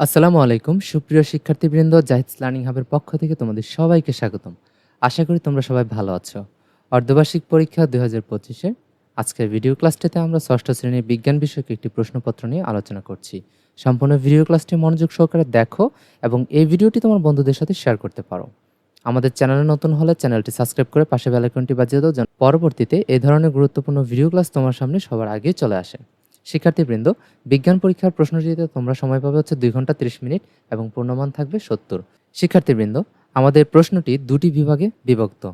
আসসালামু আলাইকুম, সুপ্রিয় শিক্ষার্থীবৃন্দ, জাহিদ লার্নিং হাবের পক্ষ থেকে তোমাদের সবাইকে স্বাগতম। আশা করি তোমরা সবাই ভালো আছো। অর্ধবার্ষিক পরীক্ষা দুই হাজার পঁচিশে আজকের ভিডিও ক্লাসটিতে আমরা ষষ্ঠ শ্রেণির বিজ্ঞান বিষয়ক একটি প্রশ্নপত্র নিয়ে আলোচনা করছি। সম্পূর্ণ ভিডিও ক্লাসটি মনোযোগ সহকারে দেখো এবং এই ভিডিওটি তোমার বন্ধুদের সাথে শেয়ার করতে পারো। আমাদের চ্যানেলে নতুন হলে চ্যানেলটি সাবস্ক্রাইব করে পাশে বেলাইকনটি বাজিয়ে দাও পরবর্তীতে এই ধরনের গুরুত্বপূর্ণ ভিডিও ক্লাস তোমার সামনে সবার আগে চলে আসে। শিক্ষার্থীবৃন্দ, বিজ্ঞান পরীক্ষার প্রশ্নটিতে তোমরা সময় পাবে হচ্ছে দুই ঘণ্টা ত্রিশ মিনিট এবং পূর্ণমান থাকবে সত্তর। শিক্ষার্থীবৃন্দ, আমাদের প্রশ্নটি দুটি বিভাগে বিভক্ত।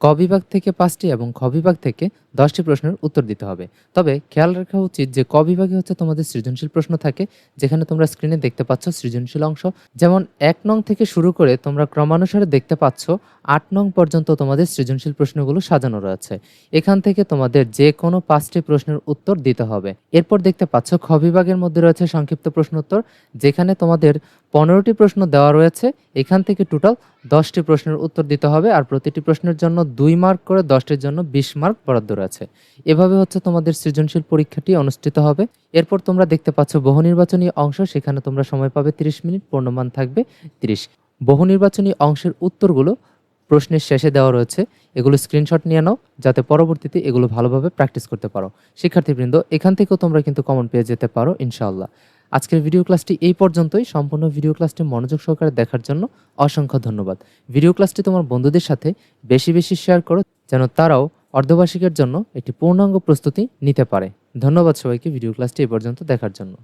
ক বিভাগ থেকে পাঁচটি এবং খ বিভাগ থেকে দশটি প্রশ্নের উত্তর দিতে হবে। তবে খেয়াল রাখা উচিত যে ক বিভাগে হচ্ছে তোমাদের সৃজনশীল প্রশ্ন থাকে, যেখানে তোমরা স্ক্রিনে দেখতে পাচ্ছ সৃজনশীল অংশ। যেমন এক নং থেকে শুরু করে তোমরা ক্রমানুসারে দেখতে পাচ্ছ আট নং পর্যন্ত তোমাদের সৃজনশীল প্রশ্নগুলো সাজানো রয়েছে। এখান থেকে তোমাদের যে কোনো পাঁচটি প্রশ্নের উত্তর দিতে হবে। এরপর দেখতে পাচ্ছ খ বিভাগের মধ্যে রয়েছে সংক্ষিপ্ত প্রশ্নোত্তর, যেখানে তোমাদের পনেরোটি প্রশ্ন দেওয়া রয়েছে। এখান থেকে টোটাল দশটি প্রশ্নের উত্তর দিতে হবে, আর প্রতিটি প্রশ্নের জন্য দুই মার্ক করে দশটির জন্য বিশ মার্ক বরাদ্দ রয়েছে এভাবে হচ্ছে তোমাদের সৃজনশীল পরীক্ষাটি অনুষ্ঠিত হবে। এরপর তোমরা দেখতে পাচ্ছ বহু নির্বাচনী অংশ, সেখানে তোমরা সময় পাবে তিরিশ মিনিট, পূর্ণমান থাকবে তিরিশ। বহু নির্বাচনী অংশের উত্তরগুলো প্রশ্নের শেষে দেওয়া রয়েছে। এগুলো স্ক্রিনশট নিয়ে নাও, যাতে পরবর্তীতে এগুলো ভালোভাবে প্র্যাকটিস করতে পারো। শিক্ষার্থীবৃন্দ, এখান থেকেও তোমরা কিন্তু কমন পেয়ে যেতে পারো, ইনশাআল্লাহ। আজকের ভিডিও ক্লাসটি এই পর্যন্তই। সম্পূর্ণ ভিডিও ক্লাসটি মনোযোগ সহকারে দেখার জন্য অসংখ্য ধন্যবাদ। ভিডিও ক্লাসটি তোমার বন্ধুদের সাথে বেশি বেশি শেয়ার করো, যেন তারাও অর্ধবার্ষিকের জন্য একটি পূর্ণাঙ্গ প্রস্তুতি নিতে পারে। ধন্যবাদ সবাইকে ভিডিও ক্লাসটি এ পর্যন্ত দেখার জন্য।